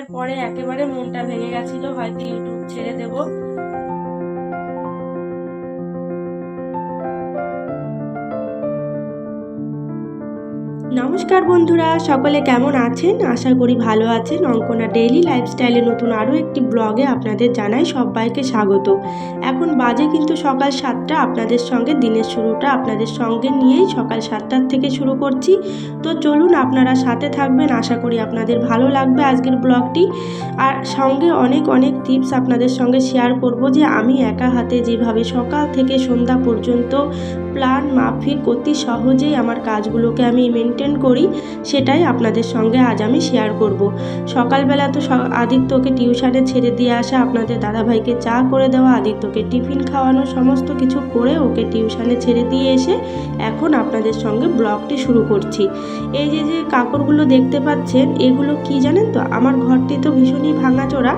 দেওয়ার পরে একেবারে মনটা ভেঙে গেছিল, হয়তো ইউটিউব ছেড়ে দেব। নমস্কার বন্ধুরা, সকলে কেমন আছেন? আশা করি ভালো আছেন। অঙ্কনা ডেইলি লাইফস্টাইলে নতুন আরও একটি ব্লগে আপনাদের জানাই সবাইকে স্বাগত। এখন বাজে কিন্তু সকাল সাতটা আপনাদের সঙ্গে, দিনের শুরুটা আপনাদের সঙ্গে নিয়েই সকাল সাতটার থেকে শুরু করছি। তো চলুন আপনারা সাথে থাকবেন, আশা করি আপনাদের ভালো লাগবে আজকের ব্লগটি। আর সঙ্গে অনেক অনেক টিপস আপনাদের সঙ্গে শেয়ার করব যে আমি একা হাতে যেভাবে সকাল থেকে সন্ধ্যা পর্যন্ত প্ল্যান মাফিক অতি সহজেই আমার কাজগুলোকে আমি মেনটেন করি, সেটাই আপনাদের সঙ্গে আজ আমি শেয়ার করব। সকালবেলা তো আদিত্যকে টিউশনে ছেড়ে দিয়ে আসা, আপনাদের দাদাভাইকে চা করে দেওয়া, আদিত্যকে টিফিন খাওয়ানো, সমস্ত কিছু করে ওকে টিউশানে ছেড়ে দিয়ে এসে এখন আপনাদের সঙ্গে ব্লগটি শুরু করছি। এই যে যে কাপড়গুলো দেখতে পাচ্ছেন, এগুলো কি জানেন তো? আমার ঘরটি তো ভীষণই ভাঙাচোরা।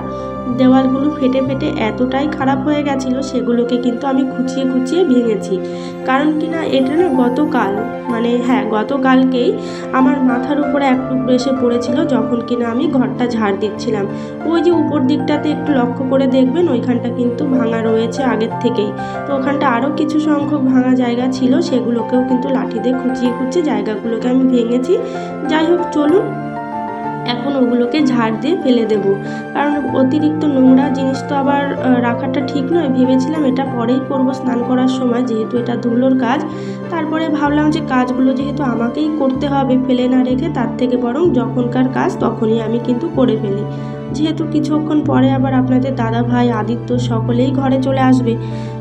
দেওয়ালগুলো ফেটে ফেটে এতটাই খারাপ হয়ে গেছিল, সেগুলোকে কিন্তু আমি খুঁচিয়ে খুঁচিয়ে ভেঙেছি। কারণ কি না, এটা না গতকাল মানে হ্যাঁ গতকালকেই আমার মাথার উপরে এক টুকরো এসে পড়েছিল যখন কিনা আমি ঘরটা ঝাড় দিচ্ছিলাম। ওই যে উপর দিকটাতে একটু লক্ষ্য করে দেখবেন, ওইখানটা কিন্তু ভাঙা রয়েছে আগের থেকেই। তো ওখানটা আরও কিছু সংখ্যক ভাঙা জায়গা ছিল, সেগুলোকেও কিন্তু লাঠি দিয়ে খুঁচিয়ে খুঁচিয়ে জায়গাগুলোকে আমি ভেঙেছি। যাই হোক, চলুন এখন ওগুলোকে ঝাড় দিয়ে ফেলে দেব। কারণ অতিরিক্ত নোংরা জিনিস তো আবার রাখাটা ঠিক নয়। ভেবেছিলাম এটা পরেই করব স্নান করার সময়, যেহেতু এটা ধুলোর কাজ। তারপরে ভাবলাম যে কাজগুলো যেহেতু আমাকেই করতে হবে ফেলে না রেখে, তার থেকে বরং যখনকার কাজ তখনই আমি কিন্তু করে ফেলি। যেহেতু কিছুক্ষণ পরে আবার আপনাদের দাদা ভাই আদিত্য সকলেই ঘরে চলে আসবে,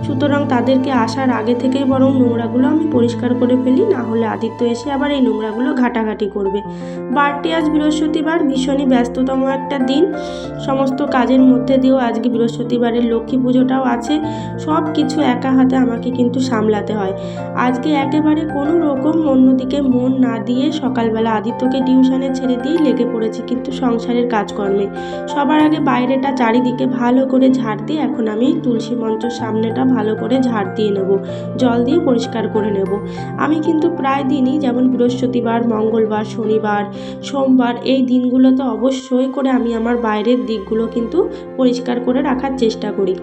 সুতরাং তাদেরকে আসার আগে থেকেই বরং নোংরাগুলো আমি পরিষ্কার করে ফেলি, না হলে আদিত্য এসে আবার এই নোংরাগুলো ঘাটাঘাটি করবে। বারটি আজ বৃহস্পতিবার, ভীষণই ব্যস্ততম একটা দিন। সমস্ত কাজের মধ্যে দিয়েও আজকে বৃহস্পতিবারের লক্ষ্মী পুজোটাও আছে সব কিছু একা হাতে আমাকে কিন্তু সামলাতে হয়। আজকে একেবারে কোনো রকম অন্যদিকে মন না দিয়ে সকালবেলা আদিত্যকে টিউশনে ছেড়ে দিয়েই লেগে পড়েছি কিন্তু সংসারের কাজকর্মে। সবার আগে বাইরেটা চারিদিকে ভালো করে ঝাড় দিয়ে এখন আমি তুলসী মঞ্চের সামনেটা ভালো করে ঝাড় দিয়ে নেব। জল দিয়ে পরিষ্কার করে নেব। আমি কিন্তু প্রায় দিনই যেমন বৃহস্পতিবার, মঙ্গলবার, শনিবার, সোমবার এই দিনগুলোতে অবশ্যই করে আমি আমার বাইরের দিকগুলো কিন্তু পরিষ্কার করে রাখার চেষ্টা করি।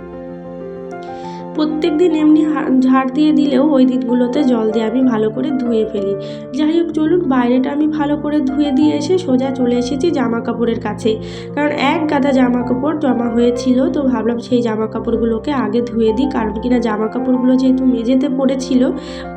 প্রত্যেক দিন এমনি ঝাড় দিয়ে দিলেও ওই দিকগুলোতে জল দিয়ে আমি ভালো করে ধুয়ে ফেলি। যাই হোক, চলুন বাইরেটা আমি ভালো করে ধুয়ে দিয়ে এসে সোজা চলে এসেছি জামা কাপড়ের কাছে। কারণ এক গাদা জামা কাপড় জমা হয়েছিল, তো ভাবলাম সেই জামা কাপড়গুলোকে আগে ধুয়ে দিই। কারণ কিনা জামা কাপড়গুলো যেহেতু মেঝেতে পড়েছিল,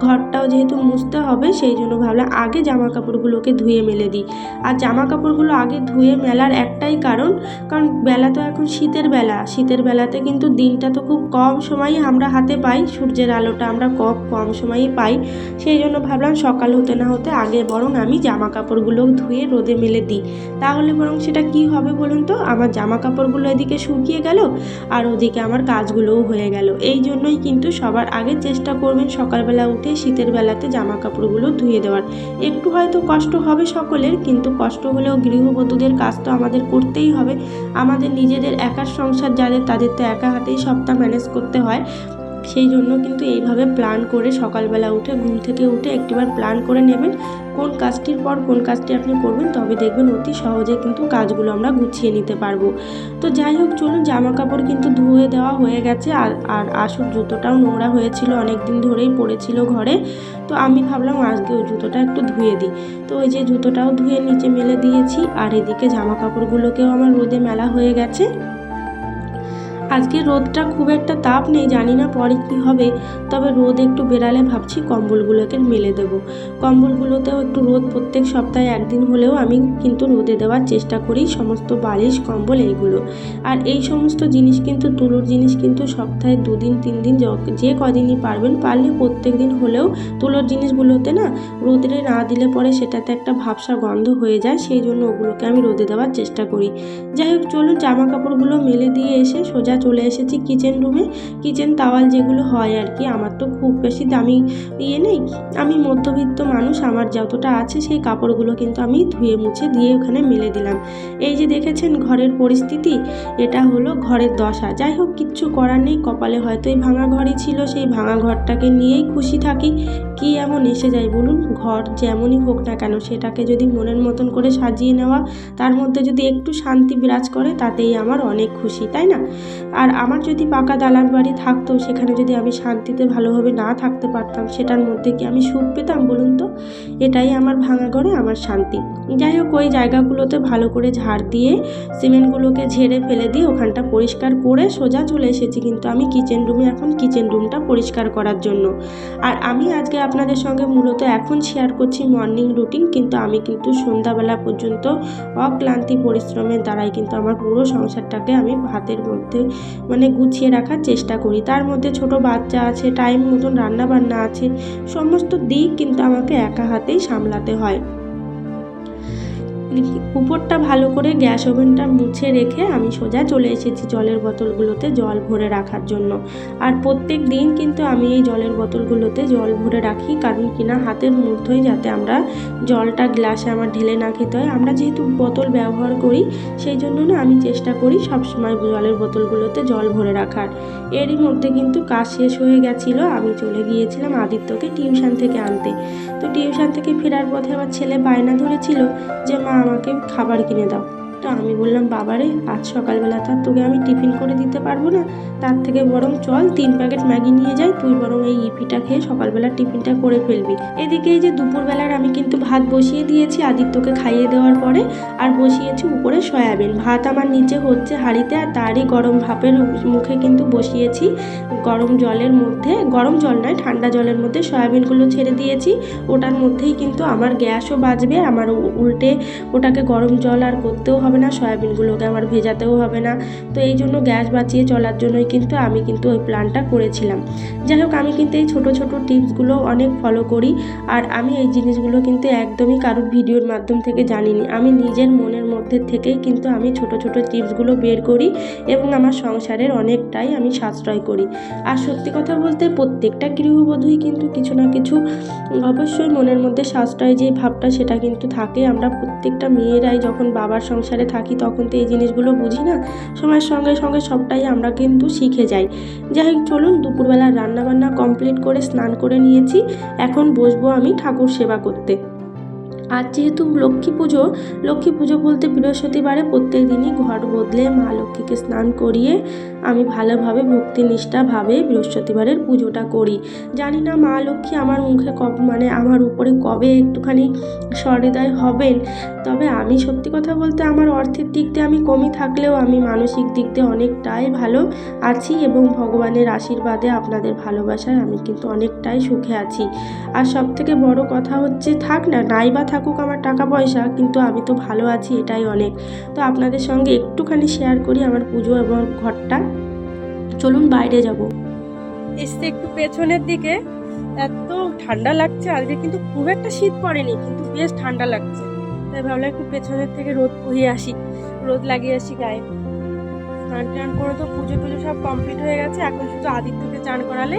ঘরটাও যেহেতু মুছতে হবে, সেই জন্য ভাবলাম আগে জামা কাপড়গুলোকে ধুয়ে মেলে দিই। আর জামা কাপড়গুলো আগে ধুয়ে মেলার একটাই কারণ কারণ বেলা তো এখন শীতের বেলা। শীতের বেলাতে কিন্তু দিনটা তো খুব কম সময়ই আমরা হাতে পাই, সূর্যের আলোটা আমরা কম কম সময়ই পাই। সেই জন্য ভাবলাম সকাল হতে না হতে আগে বরং আমি জামা কাপড়গুলো ধুয়ে রোদে মেলে দিই। তাহলে বরং সেটা কি হবে বলুন তো? আমার জামা কাপড়গুলো এদিকে শুকিয়ে গেল আর ওদিকে আমার কাজগুলোও হয়ে গেল। এই জন্যই কিন্তু সবার আগে চেষ্টা করবেন সকালবেলা উঠে শীতের বেলাতে জামা কাপড়গুলো ধুয়ে দেওয়ার। একটু হয়তো কষ্ট হবে সকলের, কিন্তু কষ্ট হলেও গৃহবধূদের কাজ তো আমাদের করতেই হবে। আমাদের নিজেদের একার সংসার যাদের, তাদের তো একা হাতেই সবটা ম্যানেজ করতে হয়। সেই জন্য কিন্তু এইভাবে প্ল্যান করে সকালবেলা উঠে ঘুম থেকে উঠে একটিবার প্ল্যান করে নেবেন কোন কাজটির পর কোন কাজটি আপনি করবেন তবে দেখবেন অতি সহজে কিন্তু কাজগুলো আমরা গুছিয়ে নিতে পারব। তো যাই হোক, চলুন জামা কাপড় কিন্তু ধুয়ে দেওয়া হয়ে গেছে আর আর আসল জুতোটাও নোংরা হয়েছিল অনেক দিন ধরেই পড়েছিল ঘরে। তো আমি ভাবলাম আজকে ওই জুতোটা একটু ধুয়ে দিই। তো ওই যে জুতোটাও ধুয়ে নিচে মেলে দিয়েছি আর এদিকে জামা কাপড়গুলোকেও আমার রোদে মেলা হয়ে গেছে। আজকে রোদটা খুব একটা তাপ নেই, জানি না পরে কি হবে। তবে রোদ একটু বেরালে ভাবছি কম্বলগুলোকে মেলে দেবো। কম্বলগুলোতেও একটু রোদ প্রত্যেক সপ্তাহে একদিন হলেও আমি কিন্তু রোদে দেওয়ার চেষ্টা করি সমস্ত বালিশ, কম্বল এইগুলো। আর এই সমস্ত জিনিস কিন্তু, তুলোর জিনিস কিন্তু সপ্তাহে দুদিন তিন দিন যে কদিনই পারবেন, পারলে প্রত্যেক দিন হলেও তুলোর জিনিসগুলোতে না রোদে না দিলে পরে সেটাতে একটা ভাবসা গন্ধ হয়ে যায়, সেই জন্য ওগুলোকে আমি রোদে দেওয়ার চেষ্টা করি। যাই হোক, চলুন জামা কাপড়গুলো মেলে দিয়ে এসে সোজা চলে এসেছি কিচেন রুমে কিচেন তাওয়াল যেগুলো হয় আর কি, আমার তো খুব বেশি দামি ইয়ে নেই। আমি মধ্যবিত্ত মানুষ, আমার যতটা আছে সেই কাপড়গুলো কিন্তু আমি ধুয়ে মুছে দিয়ে ওখানে মেলে দিলাম। এই যে দেখেছেন ঘরের পরিস্থিতি, এটা হলো ঘরের দশা। যাই হোক, কিচ্ছু করার নেই, কপালে হয়তো এই ভাঙা ঘরই ছিল, সেই ভাঙা ঘরটাকে নিয়েই খুশি থাকি। কি এমন এসে যায় বলুন? ঘর যেমনই হোক না কেন, সেটাকে যদি মনের মতন করে সাজিয়ে নেওয়া, তার মধ্যে যদি একটু শান্তি বিরাজ করে, তাতেই আমার অনেক খুশি, তাই না? আর আমার যদি পাকা দালান বাড়ি থাকতো, সেখানে যদি আমি শান্তিতে ভালোভাবে না থাকতে পারতাম, সেটার মধ্যে কি আমি সুখ পেতাম বলুন তো? এটাই আমার ভাঙা ঘরে আমার শান্তি। যাই হোক, ওই জায়গাগুলোতে ভালো করে ঝাড় দিয়ে, সিমেন্টগুলোকে ঝেড়ে ফেলে দিয়ে ওখানটা পরিষ্কার করে সোজা চলে এসেছি কিন্তু আমি কিচেন রুমে এখন কিচেন রুমটা পরিষ্কার করার জন্য। আর আমি আজকে আপনাদের সঙ্গে মূলত এখন শেয়ার করছি মর্নিং রুটিন কিন্তু আমি কিন্তু সন্ধ্যাবেলা পর্যন্ত অক্লান্তি পরিশ্রমের দ্বারাই কিন্তু আমার পুরো সংসারটাকে আমি হাতের মধ্যে মানে গুছিয়ে রাখার চেষ্টা করি। তার মধ্যে ছোট বাচ্চা আছে টাইম মতন রান্না বান্না আছে, সমস্ত দিক কিন্তু আমাকে একা হাতেই সামলাতে হয়। উপরটা ভালো করে গ্যাস ওভেনটা মুছে রেখে আমি সোজা চলে এসেছি জলের বোতলগুলোতে জল ভরে রাখার জন্য। আর প্রত্যেক দিন কিন্তু আমি এই জলের বোতলগুলোতে জল ভরে রাখি, কারণ কিনা হাতের মধ্যেই যাতে আমরা জলটা গ্লাসে আমার ঢেলে না খেতে হয়। আমরা যেহেতু বোতল ব্যবহার করি, সেই জন্য না আমি চেষ্টা করি সবসময় জলের বোতলগুলোতে জল ভরে রাখার। এরই মধ্যে কিন্তু কাজ শেষ হয়ে গেছিল, আমি চলে গিয়েছিলাম আদিত্যকে টিউশন থেকে আনতে। তো টিউশন থেকে ফেরার পথে আমার ছেলে বায়না ধরেছিল যে, মা আমাকে খাবার কিনে দাও। তো আমি বললাম, বাবারে, আজ সকালবেলা তার তোকে আমি টিফিন করে দিতে পারব না। তার থেকে বরং চল, তিন প্যাকেট ম্যাগি নিয়ে যাই। তুই বরং এই ইপিটা খেয়ে সকালবেলা টিফিনটা করে ফেলবি। এদিকে এই যে দুপুরবেলার আমি কিন্তু ভাত বসিয়ে দিয়েছি আদিত্যকে খাইয়ে দেওয়ার পরে, আর বসিয়েছি উপরে সয়াবিন। ভাত আমার নিচে হচ্ছে হাঁড়িতে, আর তারই গরম ভাপের মুখে কিন্তু বসিয়েছি গরম জলের মধ্যে। গরম জল নয়, ঠান্ডা জলের মধ্যে সয়াবিনগুলো ছেড়ে দিয়েছি। ওটার মধ্যেই কিন্তু আমার গ্যাসও বাজবে আমার উল্টে ওটাকে গরম জল আর করতেও হবে না, সয়াবিনগুলোকে আমার ভেজাতেও হবে না। তো এই জন্য গ্যাস বাঁচিয়ে চলার জন্যই কিন্তু আমি কিন্তু ওই প্ল্যানটা করেছিলাম। যাই হোক, আমি কিন্তু এই ছোটো ছোটো টিপসগুলো অনেক ফলো করি আর আমি এই জিনিসগুলো কিন্তু একদমই কারোর ভিডিওর মাধ্যম থেকে জানিনি। আমি নিজের মনের মধ্যে থেকেই কিন্তু আমি ছোট ছোট টিপসগুলো বের করি এবং আমার সংসারের অনেকটাই আমি সাশ্রয় করি। আর সত্যি কথা বলতে প্রত্যেকটা গৃহবধূই কিন্তু কিছু না কিছু অবশ্যই মনের মধ্যে সাশ্রয় যে ভাবটা সেটা কিন্তু থাকে। আমরা প্রত্যেকটা মেয়েরাই যখন বাবার সংসারে থাকি তখন তো এই জিনিসগুলো বুঝি না। সময়ের সঙ্গে সঙ্গে সবটাই আমরা কিন্তু শিখে যাই। যাই হোক, চলুন দুপুরবেলা রান্নাবান্না কমপ্লিট করে স্নান করে নিয়েছি। এখন বসবো আমি ঠাকুর সেবা করতে। আর যেহেতু লক্ষ্মী পুজো লক্ষ্মী পুজো বলতে বৃহস্পতিবারে প্রত্যেক দিনই ঘর বদলে মা লক্ষ্মীকে স্নান করিয়ে আমি ভালোভাবে ভক্তিনিষ্ঠাভাবে বৃহস্পতিবারের পুজোটা করি। জানি না মা লক্ষ্মী আমার মুখে কব মানে আমার উপরে কবে একটুখানি সহৃদয় হবেন, তবে আমি সত্যি কথা বলতে আমার অর্থের দিক দিয়ে আমি কমই থাকলেও আমি মানসিক দিক দিয়ে অনেকটাই ভালো আছি এবং ভগবানের আশীর্বাদে আপনাদের ভালোবাসায় আমি কিন্তু অনেকটাই সুখে আছি। আর সব থেকে বড় কথা হচ্ছে থাক না নাই বা থাকুক আমার টাকা পয়সা কিন্তু আমি তো ভালো আছি, এটাই অনেক। তো আপনাদের সঙ্গে একটুখানি শেয়ার করি আমার পুজো এবং ঘরটা। চলুন বাইরে যাব। এসছে একটু পেছনের দিকে। এত ঠান্ডা লাগছে আজকে, কিন্তু খুব একটা শীত পড়েনি, কিন্তু বেশ ঠান্ডা লাগছে। তাই ভাবলাম একটু পেছনের থেকে রোদ পুহিয়ে আসি, রোদ লাগিয়ে আসি গায়ে। স্নান টান করে তো পুজো টুজো সব কমপ্লিট হয়ে গেছে, এখন শুধু আদিত্যকে চান করালে।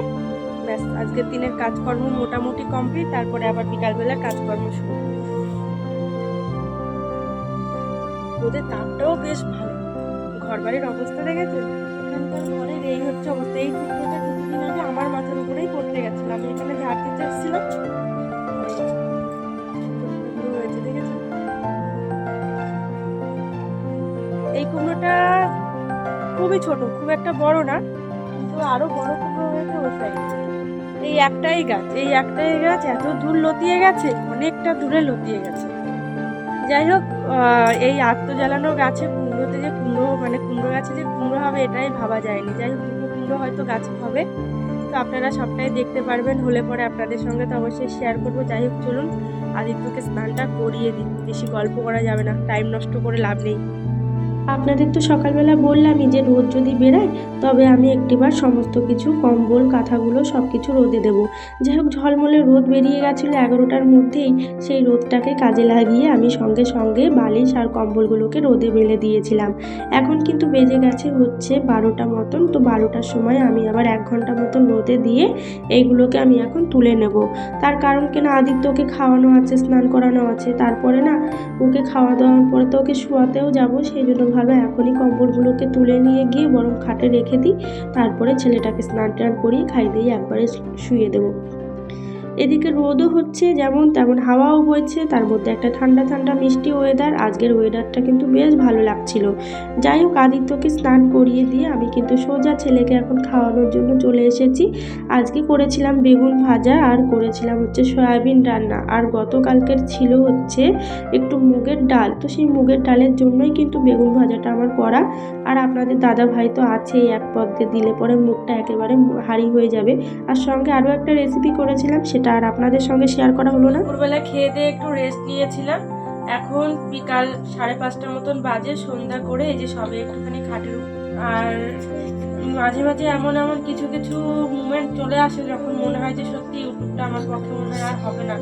ব্যাস, আজকের দিনের কাজকর্ম মোটামুটি কমপ্লিট তারপরে আবার বিকালবেলা কাজকর্ম শুরু। ওদের তাপটাও বেশ ভালো। ঘর বাড়ির অবস্থা দেখেছেন এখানকার ঘরের এই হচ্ছে অবস্থা। এই টুকরোটা কিছুদিন আগে আমার মাথার উপরেই পড়তে গেছিল। আমি এখানে ঝাড় দিতে এসেছিলাম? এই কুমড়োটা খুবই ছোট, খুব একটা বড় না, কিন্তু আরও বড় কুমড়ো হয়েছে সাইডে এই একটাই গাছ, এই একটাই গাছ এত দূর লতিয়ে গেছে, অনেকটা দূরে লতিয়ে গেছে। যাই হোক এই আত্মজ্বালানো গাছে কুমড়োতে যে কুমড়ো মানে কুমড়ো গাছে যে কুমড়ো হবে, এটাই ভাবা যায়নি। যাই হোক দুটো কুমড়ো হয়তো গাছে হবে। তো আপনারা সবটাই দেখতে পারবেন, হলে পরে আপনাদের সঙ্গে তো অবশ্যই শেয়ার করব। যাই হোক, চলুন, আদিত্যকে স্নানটা করিয়ে দিই। বেশি গল্প করা যাবে না টাইম নষ্ট করে লাভ নেই। আপনাদের তো সকালবেলা বললামই যে রোদ যদি বেরায় তবে আমি একটিবার সমস্ত কিছু, কম্বল, কাঁথাগুলো সব কিছু রোদে দেবো। যাই হোক ঝলমলে রোদ বেরিয়ে গেছিল এগারোটার মধ্যেই। সেই রোদটাকে কাজে লাগিয়ে আমি সঙ্গে সঙ্গে বালিশ আর কম্বলগুলোকে রোদে মেলে দিয়েছিলাম। এখন কিন্তু বেজে গেছে হচ্ছে বারোটা মতন। তো বারোটার সময় আমি আবার এক ঘণ্টা মতন রোদে দিয়ে এইগুলোকে আমি এখন তুলে নেব। তার কারণ কিনা? আদিত্যকে খাওয়ানো আছে, স্নান করানো আছে। তারপরে না, ওকে খাওয়া দাওয়ার পরে তো ওকে শোয়াতেও যাব। সেই জন্য ভালো এখনই কম্বলগুলোকে তুলে নিয়ে গিয়ে বরং খাটে রেখে দিই। তারপরে ছেলেটাকে স্নান টান করিয়ে খাই দিয়ে একবারে শুয়ে দেবো। এদিকে রোদও হচ্ছে যেমন তেমন হাওয়াও বইছে, তার মধ্যে একটা ঠান্ডা ঠান্ডা মিষ্টি ওয়েদার আজকের ওয়েদারটা কিন্তু বেশ ভালো লাগছিল। যাই হোক, আদিত্যকে স্নান করিয়ে দিয়ে আমি কিন্তু সোজা ছেলেকে এখন খাওয়ানোর জন্য চলে এসেছি। আজকে করেছিলাম বেগুন ভাজা আর করেছিলাম হচ্ছে সয়াবিন রান্না। আর গতকালকের ছিল হচ্ছে একটু মুগের ডাল। তো সেই মুগের ডালের জন্যই কিন্তু বেগুন ভাজাটা আমার করা। আর আপনাদের দাদা ভাই তো আছেই এক পদ্মে দিলে পরে মুখটা একেবারে হারি হয়ে যাবে। আর সঙ্গে আরও একটা রেসিপি করেছিলাম, সেটা আর আপনাদের সঙ্গে শেয়ার করা হলো না। দুপুরবেলা খেয়ে দিয়ে একটু রেস্ট নিয়েছিলাম। এখন বিকাল সাড়ে পাঁচটার মতন বাজে, সন্ধ্যা করে এই যে সবে একটুখানি খাটের আর মাঝে মাঝে এমন এমন কিছু কিছু মুমেন্ট চলে আসে যখন মনে হয় যে সত্যি ইউটিউবটা আমার পক্ষে মনে হয় আর হবে না।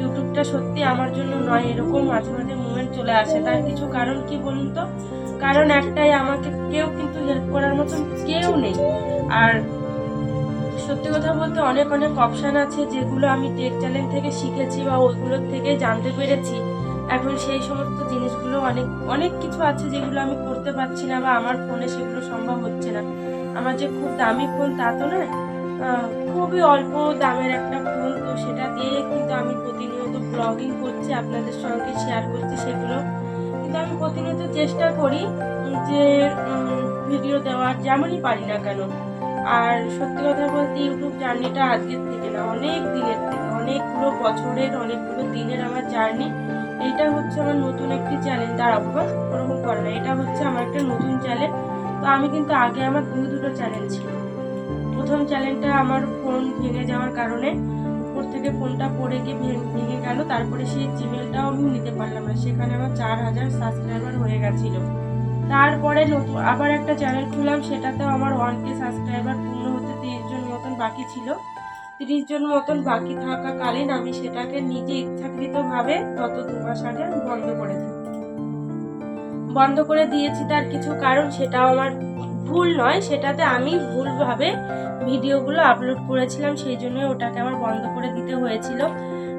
ইউটিউবটা সত্যি আমার জন্য নয়, এরকম মাঝে মাঝে মুমেন্ট চলে আসে। তার কিছু কারণ কি বলুন তো? কারণ একটাই, আমাকে কেউ কিন্তু হেল্প করার মতন কেউ নেই। আর সত্যি কথা বলতে অনেক অনেক অপশান আছে যেগুলো আমি টেক চ্যানেল থেকে শিখেছি বা ওইগুলোর থেকে জানতে পেরেছি। এখন সেই সমস্ত জিনিসগুলো অনেক অনেক কিছু আছে যেগুলো আমি করতে পারছি না বা আমার ফোনে সেগুলো সম্ভব হচ্ছে না। আমার যে খুব দামি ফোন তা তো আহ, খুবই অল্প দামের একটা ফোন তো সেটা দিয়ে কিন্তু আমি প্রতিনিয়ত ব্লগিং করছি আপনাদের সঙ্গে শেয়ার করছি সেগুলো। কিন্তু আমি প্রতিনিয়ত চেষ্টা করি যে ভিডিও দেওয়ার যেমনই পারি না কেন। আর সত্যি কথা বলতে ইউটিউব জার্নিটা আজকের থেকে না, অনেক দিনের থেকে, অনেকগুলো বছরের, অনেকগুলো দিনের আমার জার্নি। এটা হচ্ছে আমার নতুন একটি চ্যানেল দাঁড়াবো হ্যাঁ? ওরকম করে না, এটা হচ্ছে আমার একটা নতুন চ্যানেল। তো আমি কিন্তু আগে আমার দু দুটো চ্যানেল ছিল। প্রথম চ্যানেলটা আমার ফোন ভেঙে যাওয়ার কারণে উপর থেকে ফোনটা পড়ে গিয়ে ভেঙে গেল। তারপরে সেই জিমেলটাও আমি নিতে পারলাম না, সেখানে আমার চার হাজার সাবস্ক্রাইবার হয়ে গেছিল। তারপরে নতুন আবার একটা চ্যানেল খুললাম সেটাতেও আমার ওয়ান কে সাবস্ক্রাইবার পূর্ণ হতে তিরিশ জন মতন বাকি ছিল। তিরিশ জন মতন বাকি থাকাকালীন আমি সেটাকে নিজে ইচ্ছাকৃতভাবে গত দু মাস আগে বন্ধ করে দিই বন্ধ করে দিয়েছি তার কিছু কারণ, সেটাও আমার ভুল নয়। সেটাতে আমি ভুলভাবে ভিডিওগুলো আপলোড করেছিলাম, সেই জন্য ওটাকে আমার বন্ধ করে দিতে হয়েছিল।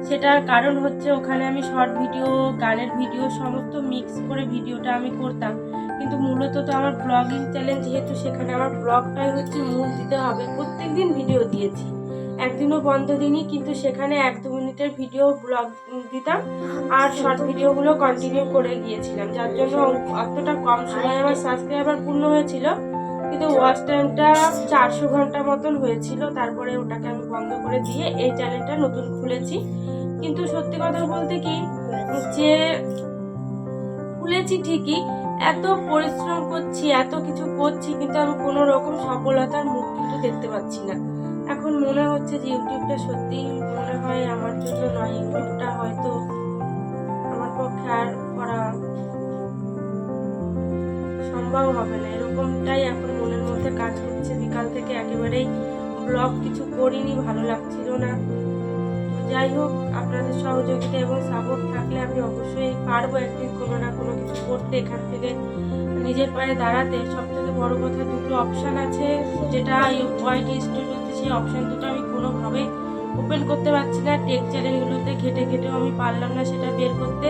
সেটার কারণ হচ্ছে, ওখানে আমি শর্ট ভিডিও গানের ভিডিও সমস্ত মিক্স করে ভিডিওটা আমি করতাম। কিন্তু মূলত তো আমার ব্লগিং চ্যানেল যেহেতু সেখানে আমার ব্লগটাই হচ্ছে মূল দিতে হবে। প্রত্যেক দিন ভিডিও দিয়েছি। একদিনও বন্ধ দিইনি, কিন্তু সেখানে এক দু মিনিটের ভিডিও ব্লগ দিতাম আর শর্ট ভিডিওগুলো কন্টিনিউ করে গিয়েছিলাম। যার জন্য অতটা কম সময়ে আমার সাবস্ক্রাইবার পূর্ণ হয়েছিল। কিন্তু ওয়াচ টাইমটা চারশো ঘণ্টা মতন হয়েছিল। তারপরে ওটাকে আমি বন্ধ করে দিয়ে এই চ্যানেলটা নতুন খুলেছি। কিন্তু সত্যি কথা বলতে কি, যে খুলেছি ঠিকই এত পরিশ্রম করছি, এত কিছু করছি, কিন্তু আমি কোনো রকম সফলতার মুখ কিন্তু দেখতে পাচ্ছি না। এখন মনে হচ্ছে যে ইউটিউবটা সত্যিই মনে হয় আমার জন্য নয়, ইউটিউবটা হয়তো আমার পক্ষে আর করা সম্ভব হবে না। এরকমটাই এখন মনের মধ্যে কাজ করছে। বিকাল থেকে একেবারেই ব্লগ কিছু করিনি, ভালো লাগছিল না। যাই হোক, আপনাদের সহযোগিতা এবং সাপোর্ট থাকলে আমি অবশ্যই পারব একদিন কোনো না কোনো কিছু করতে এখান থেকে। নিজের পায়ে দাঁড়াতে সব থেকে বড় কথা দুটো অপশান আছে, যেটা এই ওয়াইট স্টুডিওতে সেই অপশান দুটো আমি কোনোভাবেই ওপেন করতে পারছি না। টেক চ্যানেলগুলোতে ঘেটে ঘেটেও আমি পারলাম না সেটা বের করতে।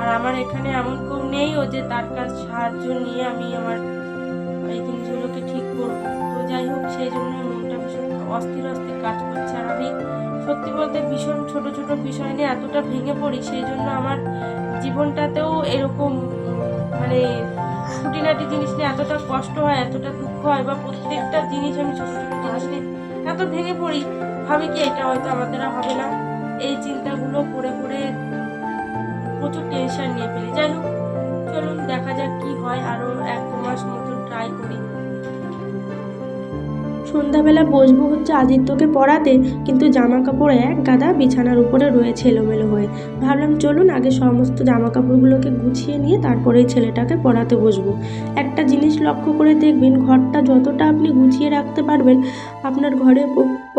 আর আমার এখানে এমন কেউ নেই ও যে তার কাছ সাহায্য নিয়ে আমি আমার এই জিনিসগুলোকে ঠিক করব। তো যাই হোক, সেই জন্য মনটা ভীষণ অস্থির অস্থির কাজ করছে আর আমি। সত্যি বলতে ভীষণ ছোট ছোট বিষয় নিয়ে এতটা ভেঙে পড়ি, সেই জন্য আমার জীবনটাতেও এরকম মানে খুঁটিনাটি জিনিস নিয়ে এতটা কষ্ট হয়, এতটা দুঃখ হয় বা প্রত্যেকটা জিনিস আমি ছোট ছোট জিনিস নিয়ে এত ভেঙে পড়ি, ভাবি কি এটা হয়তো আমার দ্বারা হবে না? এই চিন্তাগুলো করে করে প্রচুর টেনশন নিয়ে ফেলি। যাই হোক, চলুন দেখা যাক কি হয়, আরও এক মাস মতন ট্রাই করি। সন্ধ্যাবেলা বসবো হচ্ছে আদিত্যকে পড়াতে, কিন্তু জামা কাপড় এক গাদা বিছানার উপরে রয়েছে এলোমেলো হয়ে। ভাবলাম চলুন আগে সমস্ত জামা কাপড়গুলোকে গুছিয়ে নিয়ে তারপরেই ছেলেটাকে পড়াতে বসবো। একটা জিনিস লক্ষ্য করে দেখবেন, ঘরটা যতটা আপনি গুছিয়ে রাখতে পারবেন, আপনার ঘরে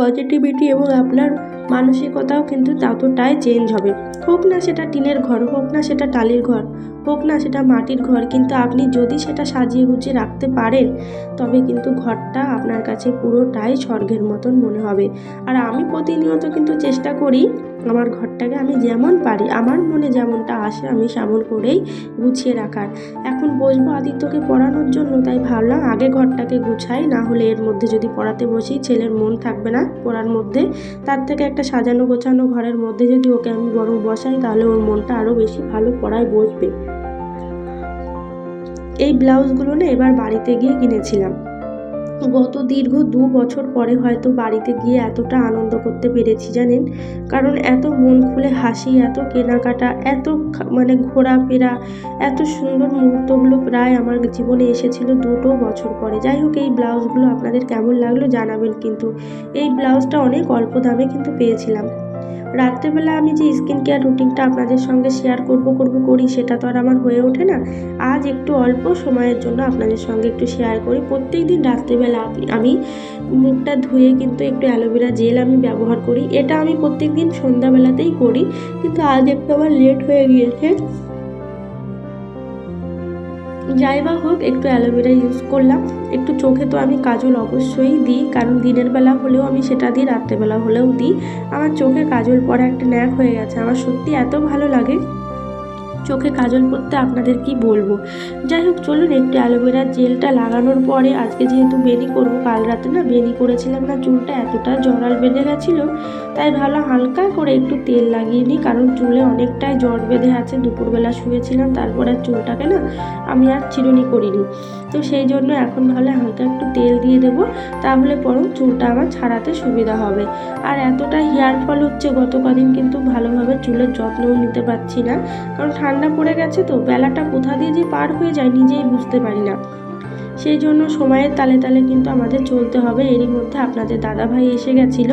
পজিটিভিটি এবং আপনার মানসিকতাও কিন্তু ততটাই চেঞ্জ হবে। হোক না সেটা টিনের ঘর, হোক না সেটা টালির ঘর, হোক না সেটা মাটির ঘর, কিন্তু আপনি যদি সেটা সাজিয়ে গুছিয়ে রাখতে পারেন, তবে কিন্তু ঘরটা আপনার কাছে পুরোটাই স্বর্গের মতন মনে হবে। আর আমি প্রতিনিয়ত কিন্তু চেষ্টা করি আমার ঘরটাকে আমি যেমন পারি, আমার মনে যেমনটা আসে আমি সেমন করেই গুছিয়ে রাখার। এখন বসবো আদিত্যকে পড়ানোর জন্য, তাই ভাবলাম আগে ঘরটাকে গুছাই, না হলে এর মধ্যে যদি পড়াতে বসি, ছেলের মন থাকবে না পড়ার মধ্যে। তার থেকে একটা সাজানো গোছানো ঘরের মধ্যে যদি ওকে আমি বরং বসাই, তাহলে ওর মনটা আরও বেশি ভালো পড়ায় বসবে। এই ব্লাউজগুলো না এবার বাড়িতে গিয়ে কিনেছিলাম। গত দীর্ঘ দু বছর পরে হয়তো বাড়িতে গিয়ে এতটা আনন্দ করতে পেরেছি, জানেন? কারণ এত মন খুলে হাসি, এত কেনাকাটা, এত মানে ঘোরাফেরা, এত সুন্দর মুহূর্তগুলো প্রায় আমার জীবনে এসেছিল দুটো বছর পরে। যাই হোক, এই ব্লাউজগুলো আপনাদের কেমন লাগল জানাবেন কিন্তু। এই ব্লাউজটা অনেক অল্প দামে কিন্তু পেয়েছিলাম। রাত্রেবেলা আমি যে স্কিন কেয়ার রুটিনটা আপনাদের সঙ্গে শেয়ার করব করব, করি, সেটা তো আর আমার হয়ে ওঠে না। আজ একটু অল্প সময়ের জন্য আপনাদের সঙ্গে একটু শেয়ার করি। প্রত্যেক দিন রাত্রেবেলা আমি মুখটা ধুয়ে কিন্তু একটু অ্যালোভেরা জেল আমি ব্যবহার করি। এটা আমি প্রত্যেক দিন সন্ধ্যাবেলাতেই করি। কিন্তু আজ একটু আমার লেট হয়ে গিয়েছে। যাই বা হোক, একটু অ্যালোভেরা ইউজ করলাম। একটু চোখে তো আমি কাজল অবশ্যই দিই, কারণ দিনের বেলা হলেও আমি সেটা দিই, রাত্রেবেলা হলেও দিই। আমার চোখে কাজল পরা একটা ন্যাক হয়ে গেছে। আমার সত্যি এত ভালো লাগে। চোখে কাজল পরতে আপনাদের কি বলব? যাই হোক, চলুন, একটু অ্যালোভেরার জেলটা লাগানোর পরে আজকে যেহেতু বেনি করব, কাল রাতে না বেনি করেছিলাম না, চুলটা এতটা জড়াল বেঁধে গেছিল, তাই ভাবলাম হালকা করে একটু তেল লাগিয়ে নিই, কারণ চুলে অনেকটাই জট বেঁধে আছে। দুপুরবেলা শুয়েছিলাম, তারপর আর চুলটাকে না আমি আর চিরুনি করিনি। তো সেই জন্য এখন ভাবলাম হালকা একটু তেল দিয়ে দেবো, তাহলে বরং চুলটা আমার ছাড়াতে সুবিধা হবে। আর এতটা হেয়ার ফল হচ্ছে, গত কদিন কিন্তু ভালোভাবে চুলের যত্নও নিতে পারছি না, কারণ ঠান্ডা পড়ে গেছে তো বেলাটা কোথা দিয়ে যে পার হয়ে যায় নিজেই বুঝতে পারি না। সেই জন্য সময়ের তালে তালে কিন্তু আমাদের চলতে হবে। এরই মধ্যে আপনাদের দাদাভাই এসে গেছিল।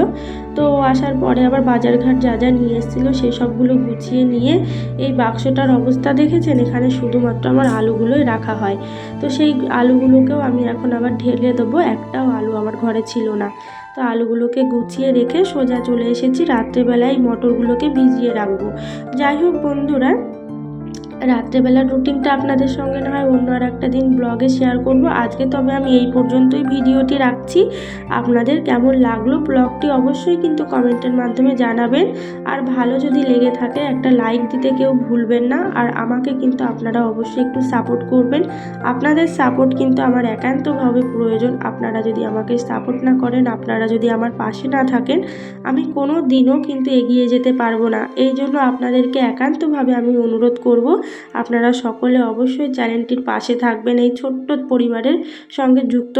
তো আসার পরে আবার বাজারঘাট যা যা নিয়ে এসেছিল সেই সবগুলো গুছিয়ে নিয়ে এই বাক্সটার অবস্থা দেখেছেন? এখানে শুধুমাত্র আমার আলুগুলোই রাখা হয়। তো সেই আলুগুলোকেও আমি এখন আবার ঢেলে দেবো। একটাও আলু আমার ঘরে ছিল না। তো আলুগুলোকে গুছিয়ে রেখে সোজা চলে এসেছি। রাত্রেবেলায় মটরগুলোকে ভিজিয়ে রাখব। যাই হোক বন্ধুরা রাত্রেবেলার রুটিনটা আপনাদের সঙ্গে না হয় অন্য আর একটা দিন ব্লগে শেয়ার করব। আজকে তবে আমি এই পর্যন্তই ভিডিওটি রাখছি। আপনাদের কেমন লাগল ব্লগটি অবশ্যই কিন্তু কমেন্টের মাধ্যমে জানাবেন। আর ভালো যদি লেগে থাকে, একটা লাইক দিতে কেউ ভুলবেন না। আর আমাকে কিন্তু আপনারা অবশ্যই একটু সাপোর্ট করবেন। আপনাদের সাপোর্ট কিন্তু আমার একান্তভাবে প্রয়োজন। আপনারা যদি আমাকে সাপোর্ট না করেন, আপনারা যদি আমার পাশে না থাকেন, আমি কোনো দিনও কিন্তু এগিয়ে যেতে পারব না। এই জন্য আপনাদেরকে একান্তভাবে আমি অনুরোধ করব আপনারা সকলে অবশ্যই চ্যানেলটির পাশে থাকবেন। এই ছোট্ট পরিবারের সঙ্গে যুক্ত